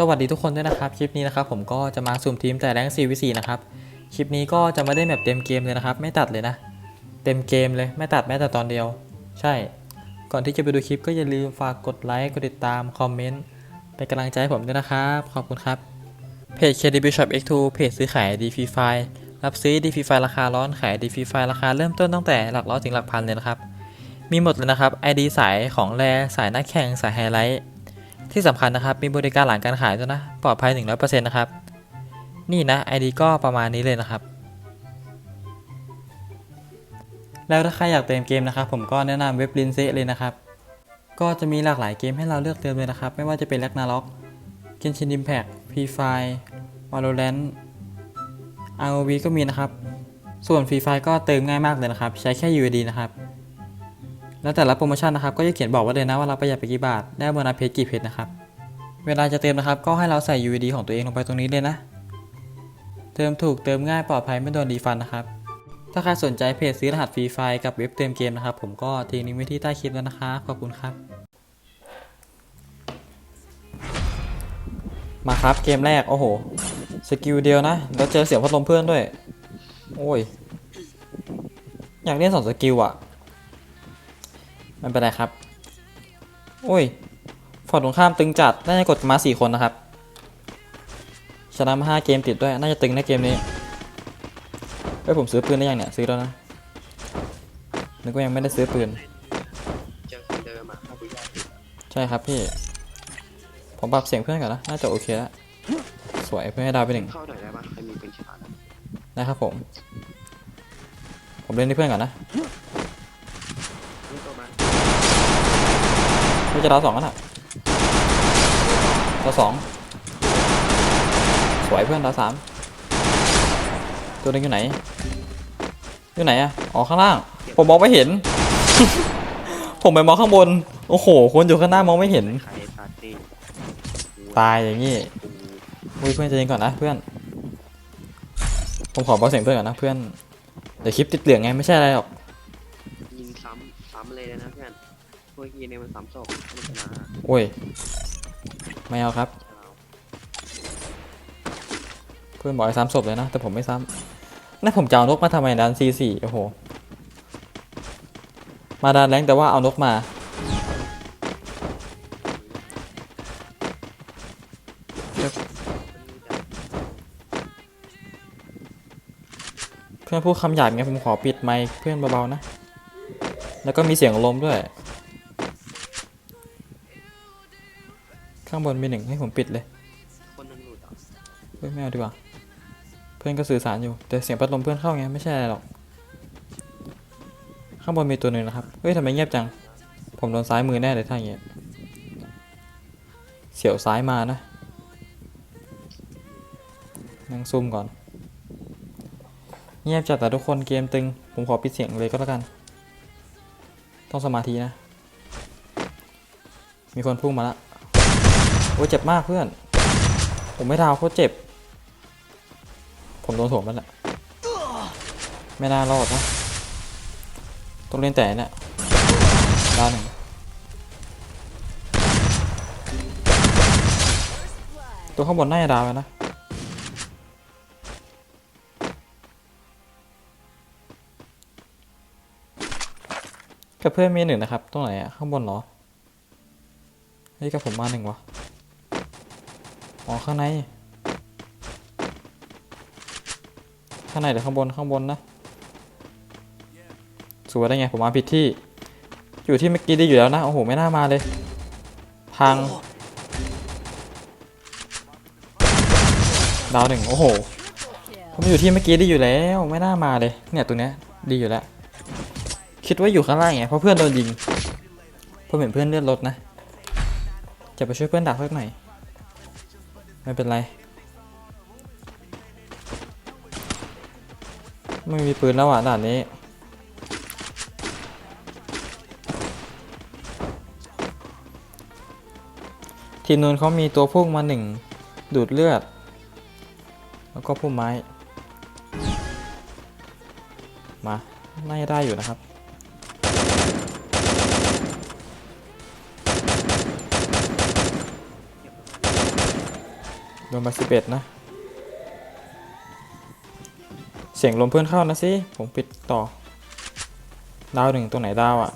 สวัสดีทุกคนด้วยนะครับคลิปนี้นะครับผมก็จะมาสุ่มทีมแต่แรง 4v4 นะครับคลิปนี้ก็จะไม่ได้แบบเต็มเกมเลยนะครับ ไม่ตัดเลยนะ เต็มเกมเลยไม่ตัดแม้แต่ตอนเดียว ใช่ ก่อนที่จะไปดูคลิปก็อย่าลืมฝากกดไลค์กดติดตามคอมเมนต์เป็นกำลังใจให้ผมด้วยนะครับ ขอบคุณครับเพจ KDB Shop X2 เพจซื้อขาย DP ไฟรับซื้อ DP ไฟราคาร้อนขาย DP ไฟราคาเริ่มต้นตั้งแต่หลักร้อยถึงหลักพันเลยนะครับมีหมดเลยนะครับ ID สายของแรสายนักแข่งสายไฮไลท์ ที่สำคัญนะครับ มีบริการหลังการขายด้วยนะ ปลอดภัย 100%นะครับ นี่นะ ID ก็ประมาณนี้เลยนะครับ แล้วถ้าใครอยากเติมเกมนะครับ ผมก็แนะนำเว็บลินเซเลยนะครับ ก็จะมีหลากหลายเกมให้เราเลือกเติมเลยนะครับ ไม่ว่าจะเป็นแลกนาล็อก g e n s h i n Impact Free Fire Valorant ROV ก็มีนะครับ ส่วน Free Fire ก็เติมง่ายมากเลยนะครับ ใช้แค่ UID นะครับ แล้วแต่ละโปรโมชั่นนะครับก็จะเขียนบอกไว้เลยนะว่าเราประหยัดไปกี่บาท ได้โบนัสเพจกี่เพจนะครับ เวลาจะเติมนะครับ ก็ให้เราใส่ UID ของตัวเองลงไปตรงนี้เลยนะ เติมถูกเติมง่ายปลอดภัยไม่โดนรีฟันนะครับ ถ้าใครสนใจเพจซื้อรหัสฟรีไฟกับเว็บเติมเกมนะครับ ผมก็ทิ้งลิงก์ไว้ที่ใต้คลิปแล้วนะครับ ขอบคุณครับ มาครับเกมแรก โอ้โห สกิลเดียวนะ แล้วเจอเสียงพัดลมเพื่อนด้วย โอ้ย อยากเล่นสองสกิลอะ ไมันเป็นไรครับ โอ้ยฝ่ายตรงข้ามตึงจัด น่าจะกดมาสี่คนนะครับ ชนะมาห้าเกมติดด้วย น่าจะตึงในเกมนี้เฮ้ยผมซื้อปืนได้ยังเนี่ยซื้อแล้วนะนึกว่ายังไม่ได้ซื้อปืน เจอคนเดิมอะเข้าไปยากใช่ครับพี่ ผมปรับเสียงเพื่อนก่อนนะ น่าจะโอเคแล้ว สวยเพื่อนให้ดาวไปหนึ่ง เข้าหน่อยได้ปะใครมีเป็นฉลาดอะนะครับผม ผมเล่นที่เพื่อนก่อนนะ นี่ตัวมา นี่จะดาวสองกันอะดาวสองสวยเพื่อนดาวสามตัวนึงอยู่ไหน อยู่ไหนอะอ๋อข้างล่าง ผมมองไม่เห็น ผมไปมองข้างบน โอ้โห คนอยู่ข้างหน้ามองไม่เห็น ตายอย่างงี้อุ้ยเพื่อนใจเย็นก่อนนะเพื่อน ผมขอเบาเสียงเพื่อนก่อนนะเพื่อน เดี๋ยวคลิปติดเหลืองไงไม่ใช่อะไรหรอก ยิงซ้ำซ้ำเลยนะเพื่อน พวกยีเนี่ยมันซ้ำศพไม่ชนะโอ้ย ไม่เอาครับเราเพื่อนบอกให้ซ้ำศพเลยนะ แต่ผมไม่ซ้ำนั่นผมจะเอานกมาทำไมดันซีสี่โอ้โห มาดันแรงแต่ว่าเอานกมา เพื่อนพูดคำหยาบไงผมขอปิดไมค์เพื่อนเบาๆนะ แล้วก็มีเสียงลมด้วย ข้างบนมีหนึ่งให้ผมปิดเลยคนนั้นหลุดอะเฮ้ยไม่เอาดีกว่า เพื่อนก็สื่อสารอยู่ แต่เสียงพัดลมเพื่อนเข้าไงไม่ใช่อะไรหรอก ข้างบนมีตัวหนึ่งนะครับ เฮ้ยทำไมเงียบจัง ผมโดนซ้ายมือแน่เลยถ้าอย่างเงี้ย เสียวซ้ายมานะ นั่งซูมก่อน เงียบจัดแต่ทุกคนเกมตึง ผมขอปิดเสียงเลยก็แล้วกัน ต้องสมาธินะ มีคนพุ่งมาละ โอ้ยเจ็บมากเพื่อน ผมไม่ดาวโคตรเจ็บ ผมโดนโถมมันแหละไม่น่ารอดนะต้องเล่นแต่เนี่ยดาวหนึ่งตัวข้างบนน่าจะดาวแล้วนะกับเพื่อนมีหนึ่งนะครับ ตรงไหนอะข้างบนเหรอ เฮ้ยกับผมมาหนึ่งวะ อ๋อข้างใน ข้างในหรือข้างบนข้างบนนะสวยได้ไงผมมาผิดที่ อยู่ที่เมื่อกี้ได้อยู่แล้วนะ โอ้โห ไม่น่ามาเลย พัง ดาวหนึ่งโอ้โห ผมอยู่ที่เมื่อกี้ได้อยู่แล้ว ไม่น่ามาเลย เนี่ยตัวเนี้ยดีอยู่แล้ว คิดว่าอยู่ข้างล่างไง เพราะเพื่อนโดนยิงผมเห็นเพื่อนเลือดรถนะ จะไปช่วยเพื่อนดักสักหน่อย ไม่เป็นไร ไม่มีปืนแล้วอะด่านนี้ ทีมนูนเขามีตัวพุ่งมาหนึ่ง ดูดเลือด แล้วก็พุ่มไม้ มาน่าจะได้อยู่นะครับ โดนไปสิบเอ็ดนะ เสียงลมเพื่อนเข้านะสิ ผมปิดต่อ ดาวหนึ่งตรงไหนดาวอะ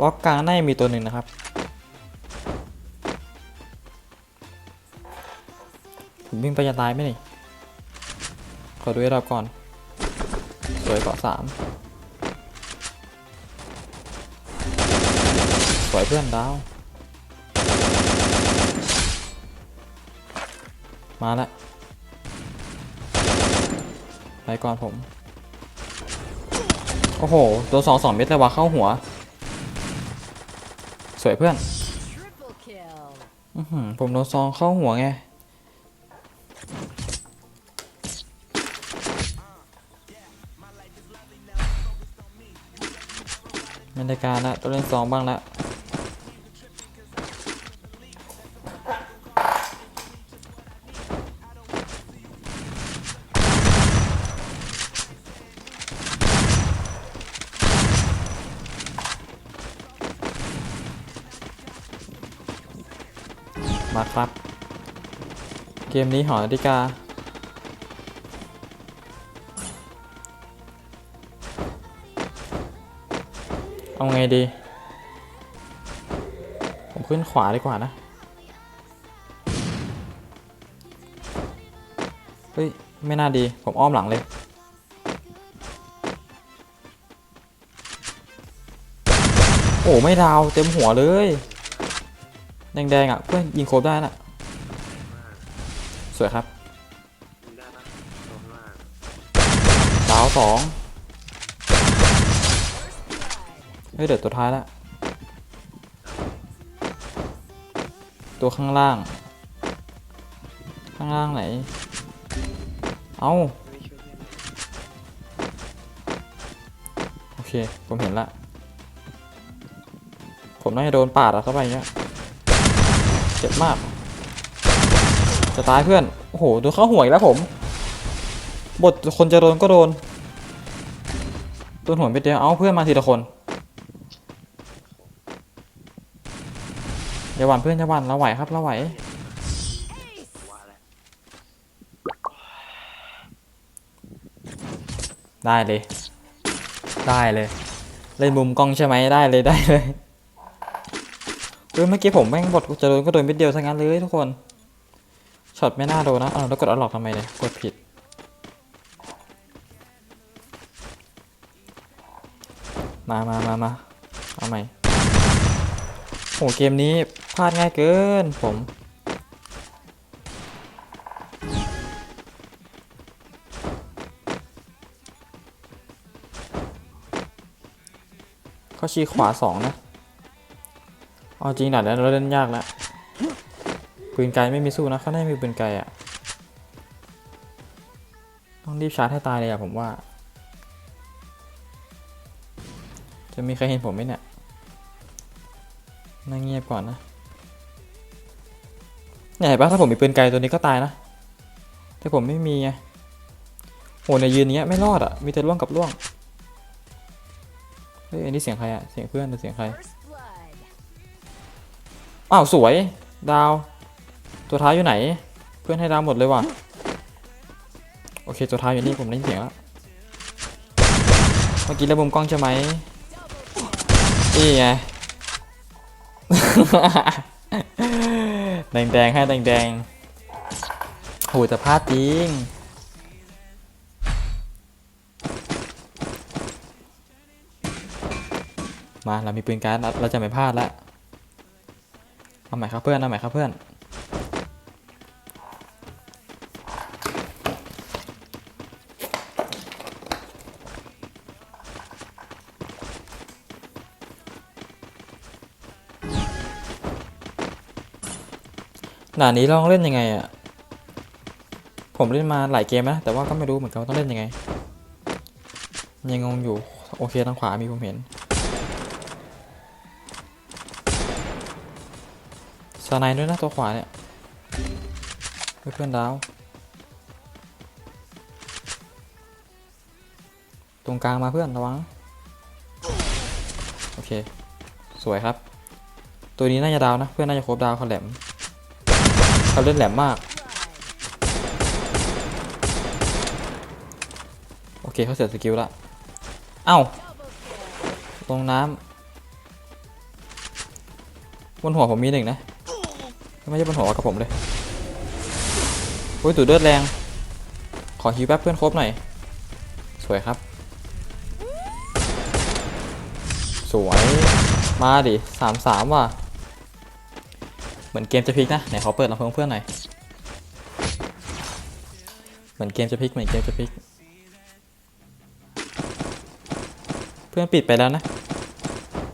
วอกกลางน่าจะมีตัวหนึ่งนะครับผมวิ่งไปจะตายไหมนี่ ขอดูระดับก่อน วยเกาะสามสวยเพื่อนดาว มาแล้วไปก่อนผม โอ้โห โดนสองสองเม็ดเลยว่ะเข้าหัว สวยเพื่อนอื้อหือผมโดนซองเข้าหัวไง ไม่ได้การละต้องเล่นซองบ้างละมาครับ เกมนี้หอนาฬิกา เอาไงดี ผมขึ้นขวาดีกว่านะ เฮ้ย ไม่น่าดี ผมอ้อมหลังเลยโอ้ไม่ดาวเต็มหัวเลย แดงๆอะเพื่อนยิงโคบได้น่ะ สวยครับดาวสองเฮ้ยเดี๋ยวตัวท้ายละ ตัวข้างล่าง ข้างล่างไหน เอาโอเค ผมเห็นละ ผมน่าจะโดนปาดอะเข้าไปเงี้ย เจ็บมาก จะตายเพื่อน โอ้โห โดนเข้าหัวอีกแล้วผม บทคนจะโดนก็โดนโดนหัวไปเดียว เอาเพื่อนมาทีละคน อย่าหวั่นเพื่อนอย่าหวั่นเราไหวครับเราไหวได้เลย ได้เลย เล่นมุมกล้องใช่ไหมได้เลยได้เลยเฮ้ยเมื่อกี้ผมแม่งบทจะโดนก็โดนเม็ดเดียวทั้งนั้นเลยทุกคนช็อตไม่น่าโดนนะเออแล้วกดอาหลอกทำไมเนี่ยกดผิด มามามามาเอาใหม่ โหเกมนี้พลาดง่ายเกินผมเขาชี้ขวาสองนะเอาจริงหนัดแล้วเราเล่นยากแล้วปืนไกลไม่มีสู้นะเขาได้มีปืนไกลอะ่ะ ต้องรีบชาร์จให้ตายเลยอะผมว่า จะมีใครเห็นผมไหมเนี่ย นั่งเงียบก่อนนะเนี่ยเห็นปะถ้าผมมีปืนไกลตัวนี้ก็ตายนะ แต่ผมไม่มีไงโหเนี่ยยืนอย่างเงี้ยไม่รอดอะ่ะ มีแต่ล่วงกับล่วง เฮ้ย อันนี้เสียงใครอะเสียงเพื่อนหรือเสียงใคร อ้าว สวย ดาว ตัวท้ายอยู่ไหน เพื่อนให้ดาวหมดเลยว่ะ โอเค ตัวท้ายอยู่นี่ผมได้ยินเสียงแล้ว เมื่อกี้ระมุมกล้องใช่ไหมนี่ไง แดงแดงๆให้แดงแดงๆโหจะพลาดจริงมาเรามีปืนการ์ดเราเราจะไม่พลาดละเอาใหม่ครับเพื่อนเอาใหม่ครับเพื่อน ด่านนี้ลองเล่นยังไงอะผมเล่นมาหลายเกมนะแต่ว่าก็ไม่รู้เหมือนกันต้องเล่นยังไง ยังงงอยู่โอเคทางขวามีผมเห็นสไนด์ด้วยนะตัวขวาเนี่ยเฮ้ยเพื่อนดาว ตรงกลางมาเพื่อนระวังโอเค สวยครับ ตัวนี้น่าจะดาวนะ เพื่อนน่าจะครบดาวเขาแหลม เขาเล่นแหลมมาก โอเคเขาเสียสกิลละ เอ้าลงน้ำบนหัวผมมีหนึ่งนะ ไม่ใช่บนหัวกับผมเลยโอ้ยตูดเลือดแรง ขอฮิวแป๊บเพื่อนครบหน่อย สวยครับ สวย มาดิสามสามว่ะ เหมือนเกมจะพลิกนะไหนขอเปิดลำโพงเพื่อนหน่อยเหมือนเกมจะพลิกเหมือนเกมจะพลิก เพื่อนปิดไปแล้วนะ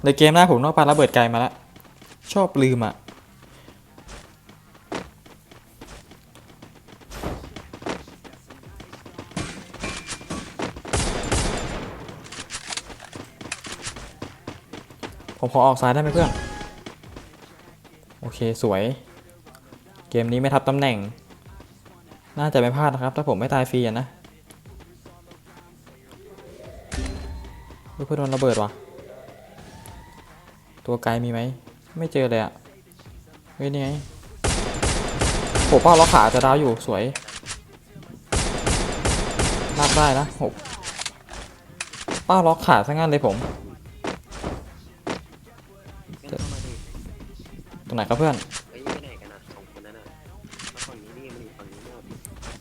ในเกมหน้าผมนอกปาระเบิดไกลมาแล้วชอบลืมอะผมขอออกซ้ายได้ไหมเพื่อน เคสวย เกมนี้ไม่ทับตำแหน่ง น่าจะไม่พลาดนะครับ ถ้าผมไม่ตายฟรีอะนะเฮ้ยเพื่อนโดนระเบิดว่ะตัวไกลมีไหม ไม่เจอเลยอะเฮ้ยนี่ไงโหเป้าล็อกขาจะดาวอยู่สวยลากได้นะหกเป้าล็อกขาซะงั้นเลยผม ไหนครับเพื่อนเอ้ยไปไหนกันนะสองคนนั้นอะมาฝั่งนี้นี่มันอยู่ฝั่งนี้หมด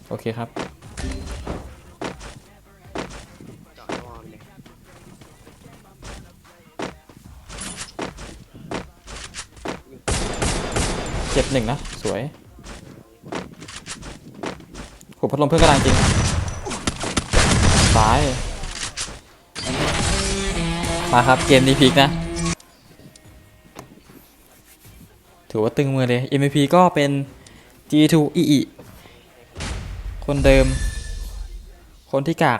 โอเคครับจอดรอเลยเจ็บหนึ่งนะ สวยโหพัดลมเพื่อนกำลังจริงตาย มาครับ เกมนี้พีกนะ ถือว่าตึงมือเลย MVP ก็เป็น G2 EE คนเดิม คนที่กาก